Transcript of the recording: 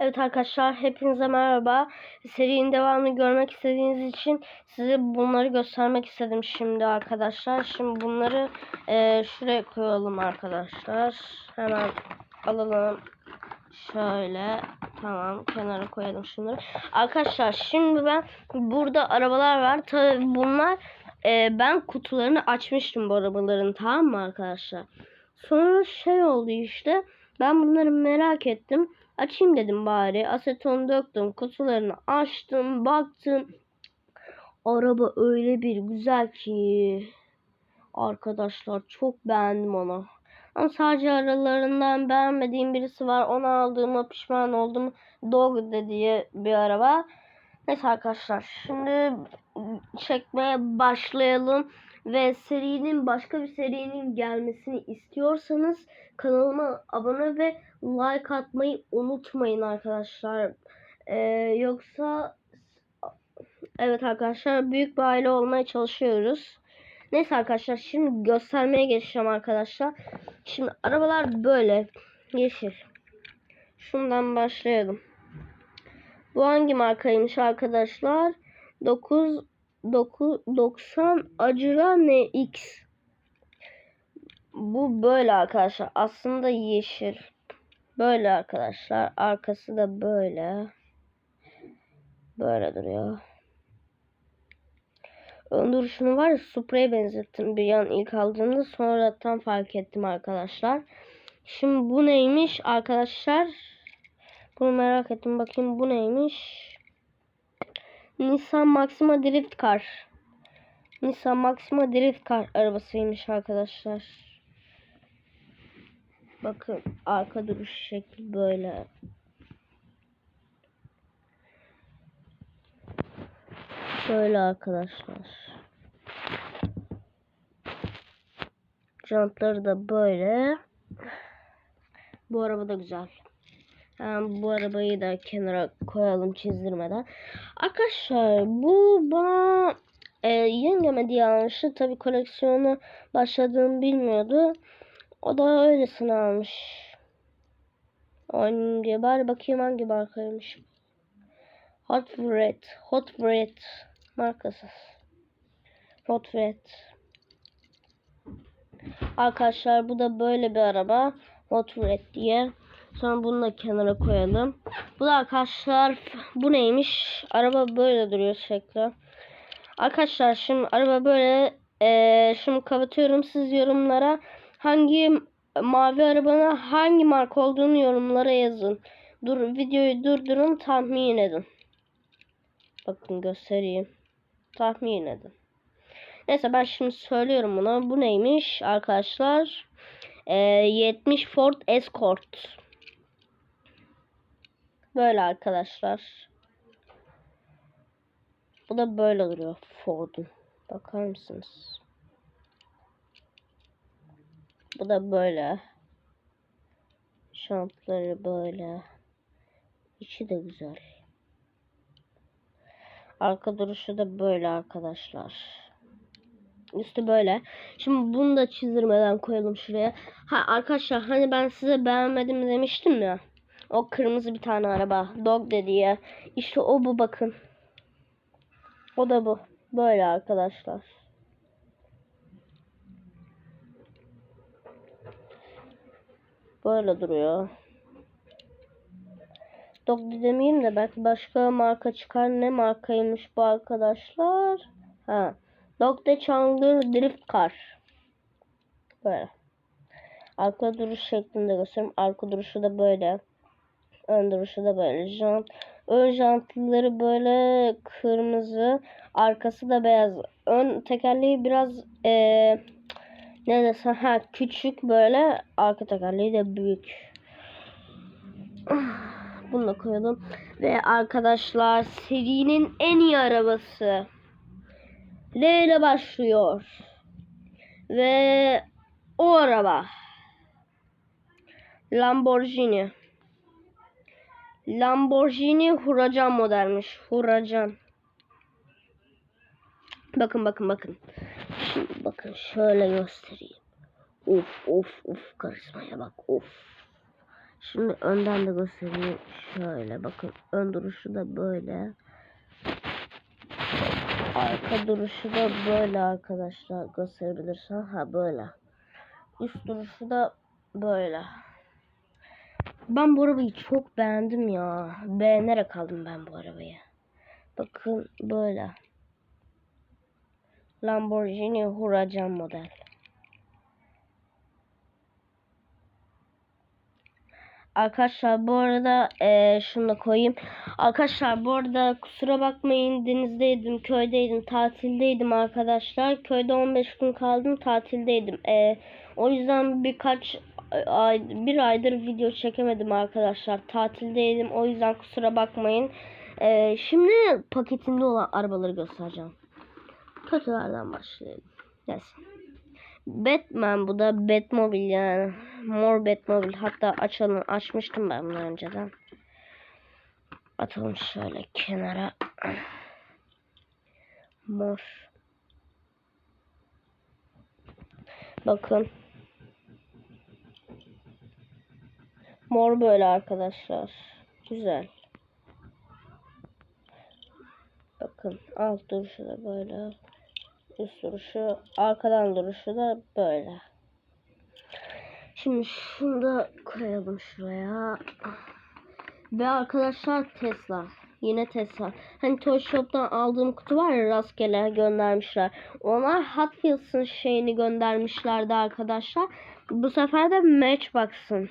Evet arkadaşlar hepinize merhaba. Serinin devamını görmek istediğiniz için size bunları göstermek istedim şimdi arkadaşlar. Şimdi bunları e, şuraya koyalım arkadaşlar. Hemen alalım. Şöyle tamam kenara koyalım şunları. Arkadaşlar şimdi ben burada arabalar var. Tabii bunlar e, ben kutularını açmıştım bu arabaların tamam mı arkadaşlar? Sonra şey oldu işte. Ben bunları merak ettim. Açayım dedim bari. Aseton döktüm. Kutularını açtım. Baktım. Araba öyle bir güzel ki. Arkadaşlar çok beğendim onu. Ama sadece aralarından beğenmediğim birisi var. Onu aldığıma pişman oldum. Dog diye bir araba. Neyse arkadaşlar. Şimdi çekmeye başlayalım. Ve serinin başka bir serinin gelmesini istiyorsanız kanalıma abone ve like atmayı unutmayın arkadaşlar. Ee, yoksa evet arkadaşlar büyük bir aile olmaya çalışıyoruz. Neyse arkadaşlar şimdi göstermeye geçeceğim arkadaşlar. Şimdi arabalar böyle yeşil. Şundan başlayalım. Bu hangi markaymış arkadaşlar? 9 9 90 Acura NX. Bu böyle arkadaşlar. Aslında yeşil. Böyle arkadaşlar. Arkası da böyle. Böyle duruyor. Ön duruşunu var ya Supra'ya benzettim bir an ilk aldığımda sonra tam fark ettim arkadaşlar. Şimdi bu neymiş arkadaşlar? Bunu merak ettim. Bakayım bu neymiş? Nissan Maxima Drift Car. Nissan Maxima Drift Car arabasıymış arkadaşlar. Bakın arka duruş şekli böyle. Şöyle arkadaşlar. Jantları da böyle. Bu araba da güzel. Bu arabayı da kenara koyalım çizdirmeden. Arkadaşlar bu bana e, yengeme diye almıştı. Tabi koleksiyonu başladığını bilmiyordu. O da öylesine almış. Oynayayım diye. Bari bakayım hangi markaymış. Hot Red. Hot Red markası. Hot Red. Arkadaşlar bu da böyle bir araba. Hot Red diye. Sonra bunu da kenara koyalım. Bu da arkadaşlar bu neymiş? Araba böyle duruyor şekli. Arkadaşlar şimdi araba böyle ee, şimdi kapatıyorum siz yorumlara hangi mavi arabanın hangi marka olduğunu yorumlara yazın. Dur videoyu durdurun tahmin edin. Bakın göstereyim. Tahmin edin. Neyse ben şimdi söylüyorum bunu. Bu neymiş arkadaşlar? Ee, 70 Ford Escort. Böyle arkadaşlar. Bu da böyle duruyor Ford'un. Bakar mısınız? Bu da böyle. Şantları böyle. İçi de güzel. Arka duruşu da böyle arkadaşlar. Üstü böyle. Şimdi bunu da çizdirmeden koyalım şuraya. Ha arkadaşlar hani ben size beğenmedim demiştim ya. O kırmızı bir tane araba. Dog dediği. İşte o bu bakın. O da bu. Böyle arkadaşlar. Böyle duruyor. Dog demeyeyim de belki başka marka çıkar. Ne markaymış bu arkadaşlar? Ha. Dog de Chandler Drift Car. Böyle. Arka duruş şeklinde göstereyim. Arka duruşu da böyle. Duruşu da böyle. Jant, ön jantları böyle kırmızı. Arkası da beyaz. Ön tekerleği biraz ee, ne desem ha küçük böyle. Arka tekerleği de büyük. Bunu da koyalım. Ve arkadaşlar serinin en iyi arabası. L ile başlıyor. Ve o araba. Lamborghini. Lamborghini Huracan modelmiş. Huracan. Bakın bakın bakın. Şimdi bakın şöyle göstereyim. Of of of karizmaya bak of. Şimdi önden de göstereyim. Şöyle bakın. Ön duruşu da böyle. Arka duruşu da böyle arkadaşlar. Gösterebilirsen. Ha böyle. Üst duruşu da böyle. Ben bu arabayı çok beğendim ya. Beğenerek aldım ben bu arabayı. Bakın böyle. Lamborghini Huracan model. Arkadaşlar bu arada eee şunu da koyayım. Arkadaşlar bu arada kusura bakmayın denizdeydim, köydeydim, tatildeydim arkadaşlar. Köyde 15 gün kaldım, tatildeydim. Eee, o yüzden birkaç ay, bir aydır video çekemedim arkadaşlar. Tatildeydim o yüzden kusura bakmayın. Eee, şimdi paketinde olan arabaları göstereceğim. Kötülerden başlayalım. Gelsin. Batman bu da Batmobile yani. Mor Batmobile. Hatta açalım. Açmıştım ben bunu önceden. Atalım şöyle kenara. Mor. Bakın. Mor böyle arkadaşlar. Güzel. Bakın alt duruşu da böyle. Üst duruşu, arkadan duruşu da böyle. Şimdi şunu da koyalım şuraya. Ve arkadaşlar Tesla. Yine Tesla. Hani Toy Shop'tan aldığım kutu var ya rastgele göndermişler. Onlar Hot Wheels'ın şeyini göndermişlerdi arkadaşlar. Bu sefer de Matchbox'ın